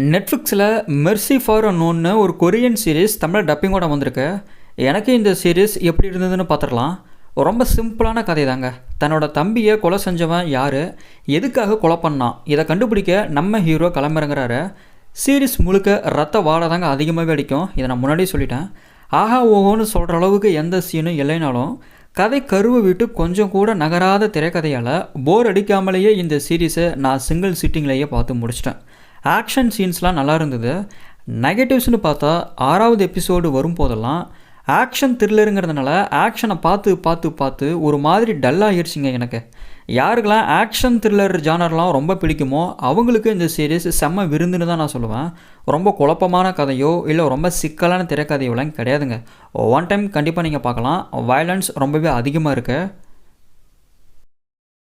நெட்ஃப்ளிக்ஸில் Mercy for நோன்னு ஒரு கொரியன் சீரிஸ் தமிழ் டப்பிங்கோட வந்திருக்கு. எனக்கு இந்த சீரிஸ் எப்படி இருந்ததுன்னு பார்த்துடலாம் ரொம்ப சிம்பிளான கதை தாங்க தன்னோட தம்பியை கொலை செஞ்சவன் யார்? எதுக்காக கொலை பண்ணான்? இதை கண்டுபிடிக்க நம்ம ஹீரோ கிளம்புறங்கிறாரு. சீரிஸ் முழுக்க ரத்த வாடை தாங்க அதிகமாகவே அடிக்கும். இதை நான் முன்னாடியே சொல்லிட்டேன். ஆஹா ஓஹோன்னு சொல்கிற அளவுக்கு எந்த சீனும் இல்லைனாலும் கதை கருவை விட்டு கொஞ்சம் கூட நகராத திரைக்கதையால் போர் அடிக்காமலேயே இந்த சீரீஸை நான் சிங்கிள் சிட்டிங்லேயே பார்த்து முடிச்சிட்டேன். ஆக்ஷன் சீன்ஸ்லாம் நல்லா இருந்தது நெகட்டிவ்ஸ்னு பார்த்தா ஆறாவது எபிசோடு வரும்போதெல்லாம் ஆக்ஷன் த்ரில்லருங்கிறதுனால ஆக்ஷனை பார்த்து பார்த்து பார்த்து ஒரு மாதிரி டல்லாகிடுச்சிங்க எனக்கு. யாருக்கெல்லாம் ஆக்ஷன் த்ரில்லர் ஜானர்லாம் ரொம்ப பிடிக்குமோ அவங்களுக்கு இந்த சீரீஸ் செம்ம விருந்துன்னு தான் நான் சொல்லுவேன். ரொம்ப குழப்பமான கதையோ இல்லை ரொம்ப சிக்கலான திரைக்கதையோலாம் கிடையாதுங்க. ஒன் டைம் கண்டிப்பாக நீங்கள் பார்க்கலாம். வயலன்ஸ் ரொம்பவே அதிகமாக இருக்குது